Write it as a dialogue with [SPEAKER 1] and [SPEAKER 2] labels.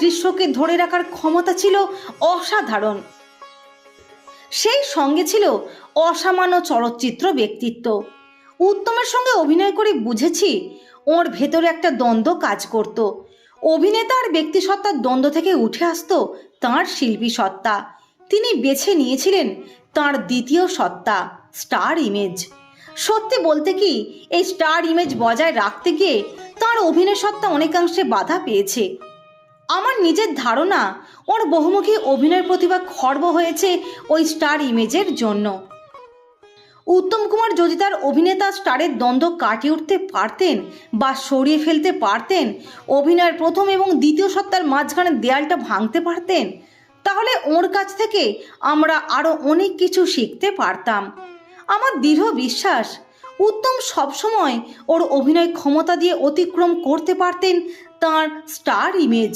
[SPEAKER 1] দৃশ্যকে ধরে রাখার ক্ষমতা ছিল অসাধারণ। সেই সঙ্গে ছিল অসামান্য চলচ্চিত্র ব্যক্তিত্ব। উত্তমের সঙ্গে অভিনয় করে বুঝেছি, ওর ভেতরে একটা দ্বন্দ্ব কাজ করত। অভিনেতা আর ব্যক্তিসত্তার দ্বন্দ্ব থেকে উঠে আসতো তাঁর শিল্পী সত্তা। তিনি বেছে নিয়েছিলেন তাঁর দ্বিতীয় সত্তা, স্টার ইমেজ। সত্যি বলতে কি, এই স্টার ইমেজ বজায় রাখতে গিয়ে তাঁর অভিনয় সত্তা অনেকাংশে বাধা পেয়েছে। আমার নিজের ধারণা, ওর বহুমুখী অভিনয় প্রতিভা খর্ব হয়েছে ওই স্টার ইমেজের জন্য। উত্তম কুমার যদি তার অভিনেতা স্টারের দ্বন্দ্ব কাটিয়ে উঠতে পারতেন বা সরিয়ে ফেলতে পারতেন, অভিনয়ের প্রথম এবং দ্বিতীয় সত্তার মাঝখানে দেয়ালটা ভাঙতে পারতেন, তাহলে ওর কাছ থেকে আমরা আরও অনেক কিছু শিখতে পারতাম। আমার দৃঢ় বিশ্বাস, উত্তম সবসময় ওর অভিনয় ক্ষমতা দিয়ে অতিক্রম করতে পারতেন তার স্টার ইমেজ।